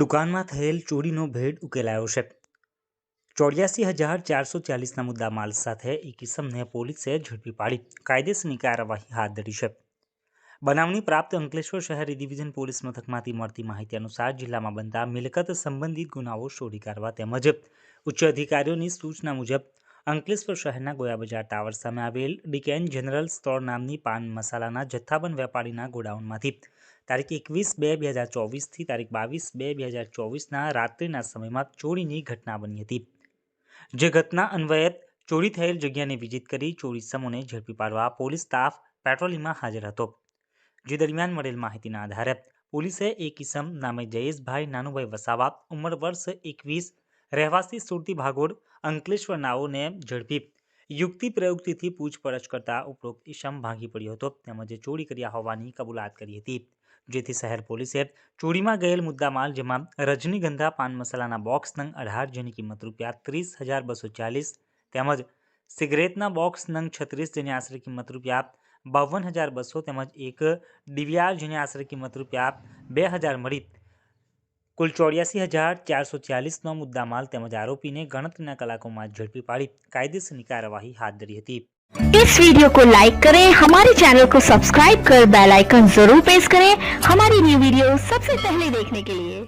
દુકાનમાં થયેલ ચોરીનો ભેદ ઉકેલાયો છે. ચોર્યાસી હજાર ચારસો ચાલીસના મુદ્દા માલ સાથે એક ઇસમને પોલીસે ઝડપી પાડી. કાયદેસરની કાર્યવાહી હાથ ધરી છે. બનાવની પ્રાપ્ત અંકલેશ્વર શહેર ડિવિઝન પોલીસ મથકમાંથી મળતી માહિતી અનુસાર જિલ્લામાં બનતા મિલકત સંબંધિત ગુનાઓ શોધી કાઢવા તેમજ ઉચ્ચ અધિકારીઓની સૂચના મુજબ અંકલેશ્વર શહેરના ગોયા બજાર ટાવર સામે આવેલ ડીકેન જનરલ સ્ટોર નામની પાન મસાલાના જથ્થાબંધ વેપારીના ગોડાઉનમાંથી. તારીખ એકવીસ બે બે હજાર ચોવીસથી તારીખ બાવીસ બે બે હજાર ચોવીસના રાત્રિના સમયમાં ચોરીની ઘટના બની હતી. જે ઘટના અન્વયે ચોરી થયેલ જગ્યાને વિઝિટ કરી ચોરી સમૂહને ઝડપી પાડવા પોલીસ સ્ટાફ પેટ્રોલિંગમાં હાજર હતો. જે દરમિયાન મળેલ માહિતીના આધારે પોલીસે એક ઇસમ નામે જયેશભાઈ નાનુભાઈ વસાવા ઉંમર વર્ષ એકવીસ રહેવાસી સુરતી ભાગોળ અંકલેશ્વર નાઓને ઝડપી યુક્તિ પ્રયુક્તિથી પૂછપરછ કરતા ઉપરોક્ત ઇસમ ભાંગી પડ્યો હતો. તેમજ ચોરી કર્યા હોવાની કબૂલાત કરી હતી. જેથી શહેર પોલીસે ચોરીમાં ગયેલ મુદ્દામાલ, જેમાં રજનીગંધા પાન મસાલાના બોક્સ નંગ અઢાર, જેની કિંમત રૂપિયા ત્રીસ હજાર બસો ચાલીસ, તેમજ સિગરેટના બોક્સ નંગ છત્રીસ, જેની આશરે કિંમત રૂપિયા બાવન હજાર બસો, તેમજ એક ડીવીઆર, જેની આશરે કિંમત રૂપિયા બે હજાર મળી કુલ ચોર્યાસી હજાર ચારસો ચાલીસનો મુદ્દામાલ તેમજ આરોપીને ગણતરીના કલાકોમાં ઝડપી પાડી કાયદેસરની કાર્યવાહી હાથ ધરી હતી इस वीडियो को लाइक करें हमारे चैनल को सब्सक्राइब कर बेल आइकन जरूर प्रेस करें हमारी न्यू वीडियो सबसे पहले देखने के लिए